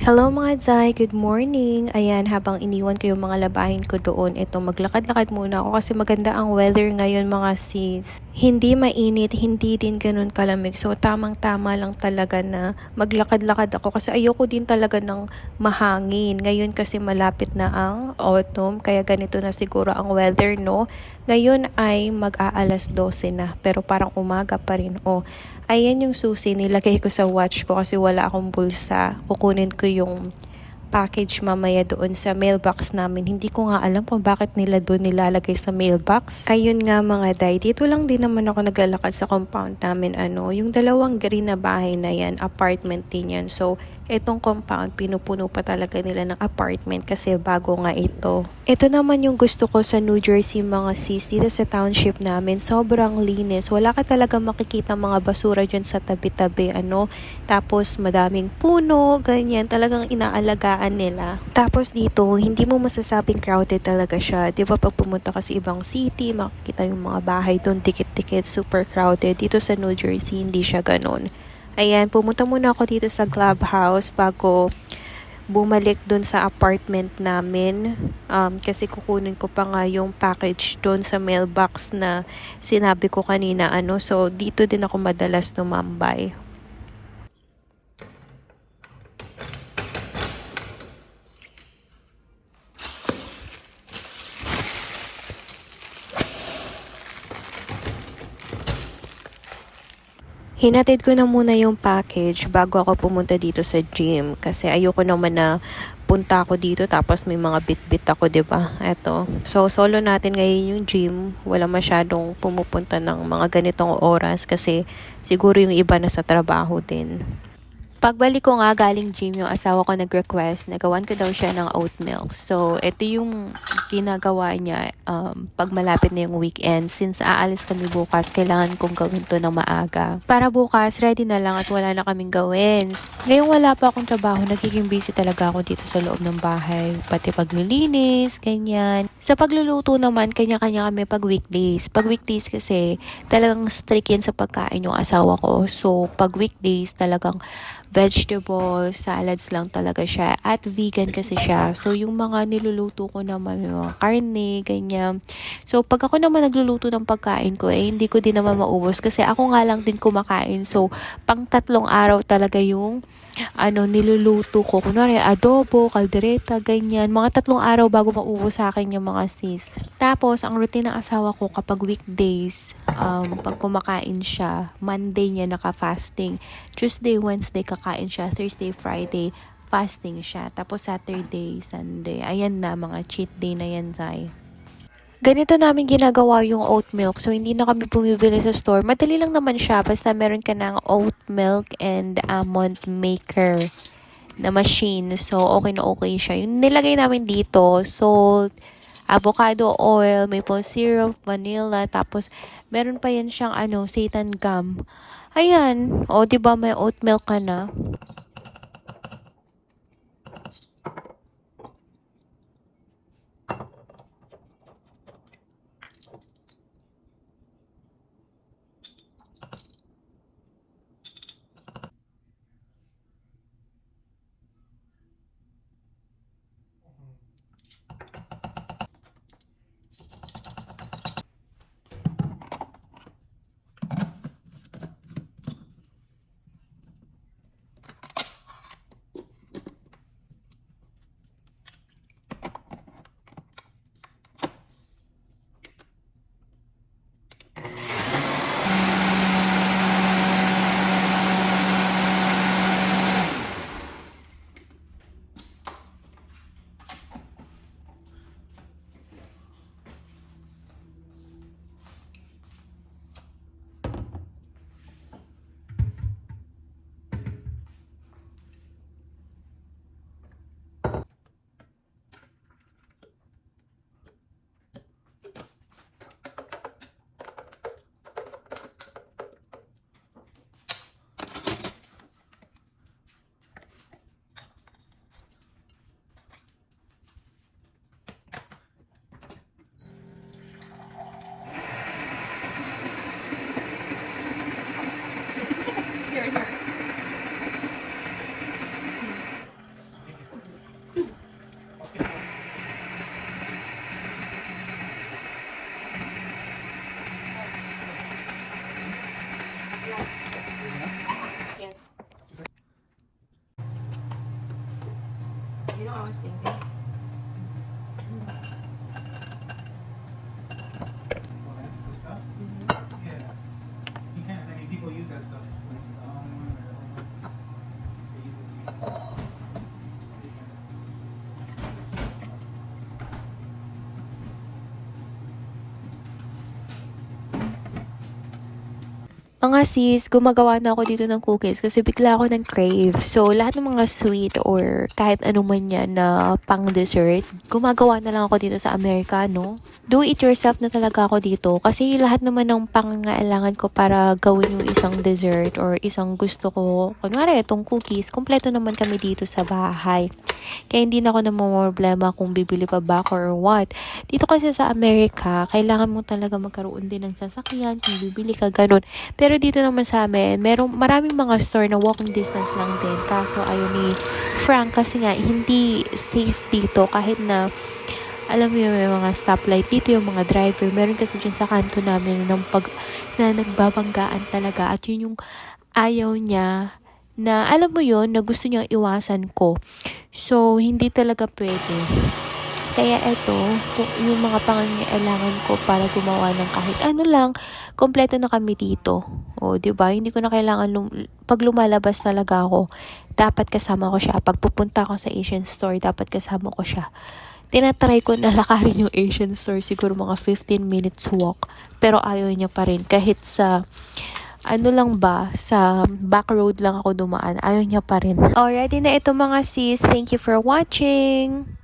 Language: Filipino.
Hello mga Zay, good morning. Ayan, habang iniwan ko yung mga labahin ko doon, ito maglakad-lakad muna ako kasi maganda ang weather ngayon mga sis. Hindi mainit, hindi din ganun kalamig. So tamang-tama lang talaga na maglakad-lakad ako kasi ayoko din talaga ng mahangin. Ngayon kasi malapit na ang autumn, kaya ganito na siguro ang weather, no? Ngayon ay mag-aalas 12 na, pero parang umaga pa rin. Oh, Ayan yung susi, nilagay ko sa watch ko kasi wala akong bulsa. Kukunin ko yung package mamaya doon sa mailbox namin. Hindi ko nga alam kung bakit nila doon nilalagay sa mailbox. Ayun nga mga day, dito lang din naman ako naglalakad sa compound namin. Ano, yung dalawang green na bahay na yan, apartment din yan. So, etong compound, pinupuno pa talaga nila ng apartment kasi bago nga ito. Ito naman yung gusto ko sa New Jersey mga sis, dito sa township namin, sobrang linis. Wala ka talaga makikita mga basura dyan sa tabi-tabi, ano. Tapos madaming puno, ganyan, talagang inaalagaan nila. Tapos dito, hindi mo masasabing crowded talaga siya. Di ba pag pumunta ka sa ibang city, makikita yung mga bahay doon, dikit-dikit, super crowded. Dito sa New Jersey, hindi siya ganun. Ayan, pumunta muna ako dito sa clubhouse bago bumalik dun sa apartment namin. Um, kasi kukunin ko pa nga yung package doon sa mailbox na sinabi ko kanina. Ano, so, dito din ako madalas tumambay. Hinatid ko na muna yung package bago ako pumunta dito sa gym kasi ayoko naman na punta ako dito tapos may mga bit-bit ako, 'di ba? Eto. So solo natin ngayon yung gym. Wala masyadong pumupunta ng mga ganitong oras kasi siguro yung iba na sa trabaho din. Pagbalik ko nga galing gym, yung asawa ko nag-request na gawan ko daw siya ng oat milk. So, ito yung ginagawa niya um, pag malapit na yung weekend. Since aalis kami bukas, kailangan kong gawin to ng maaga. Para bukas, ready na lang at wala na kaming gawin. Ngayong wala pa akong trabaho, nagiging busy talaga ako dito sa loob ng bahay. Pati paglilinis, ganyan. Sa pagluluto naman, kanya-kanya kami pag weekdays. Pag weekdays kasi, talagang strict yan sa pagkain yung asawa ko. So, pag weekdays, talagang vegetables, salads lang talaga siya. At vegan kasi siya. So, yung mga niluluto ko naman, yung mga karne, ganyan. So, pag ako naman nagluluto ng pagkain ko, eh, hindi ko din naman maubos. Kasi ako nga lang din kumakain. So, pang tatlong araw talaga yung ano, niluluto ko. Kunwari, adobo, kaldereta, ganyan. Mga tatlong araw bago maubos sa akin yung mga sis. Tapos, ang routine ng asawa ko kapag weekdays, um, pag kumakain siya, Monday niya naka-fasting. Tuesday, Wednesday, kakain siya. Thursday, Friday, fasting siya. Tapos Saturday, Sunday. Ayan na, mga cheat day na yan, Zay. Ganito namin ginagawa yung oat milk. So, hindi na kami bumibili sa store. Madali lang naman siya. Basta meron ka ng oat milk and almond maker na machine. So, okay na okay siya. Yung nilagay namin dito, salt, avocado oil, maple syrup, vanilla, tapos meron pa yan siyang ano, seitan gum. Ayan. O, di ba may oat milk ka na? I was thinking. Mm-hmm. Yeah. You can. I mean, people use that stuff. Um, like, um, or, they use it to Mga sis, gumagawa na ako dito ng cookies kasi bigla ako ng crave. So, lahat ng mga sweet or kahit ano man yan na pang dessert, gumagawa na lang ako dito sa Amerikano. Do it yourself na talaga ako dito kasi lahat naman ng pangangailangan ko para gawin yung isang dessert or isang gusto ko. Kunwari, itong cookies, kompleto naman kami dito sa bahay. Kaya hindi na ako problema kung bibili pa ba ako or what. Dito kasi sa Amerika, kailangan mo talaga magkaroon din ng sasakyan kung bibili ka ganun. Pero dito naman sa amin, merong maraming mga store na walking distance lang din. Kaso ayaw ni Frank kasi nga hindi safe dito kahit na alam mo yung may mga stoplight dito yung mga driver. Meron kasi dyan sa kanto namin ng pag, na nagbabanggaan talaga at yun yung ayaw niya na alam mo yon na gusto niyang iwasan ko. So, hindi talaga pwede. Kaya eto, kung yung mga pangangailangan ko para gumawa ng kahit ano lang, kompleto na kami dito. O, 'di ba? Hindi ko na kailangan lum- pag lumalabas talaga ako, dapat kasama ko siya. Pag pupunta ako sa Asian store, dapat kasama ko siya. Tinatry ko na lakarin yung Asian store siguro mga 15 minutes walk. Pero ayaw niya pa rin kahit sa ano lang ba, sa back road lang ako dumaan, ayaw niya pa rin. Already na ito mga sis. Thank you for watching!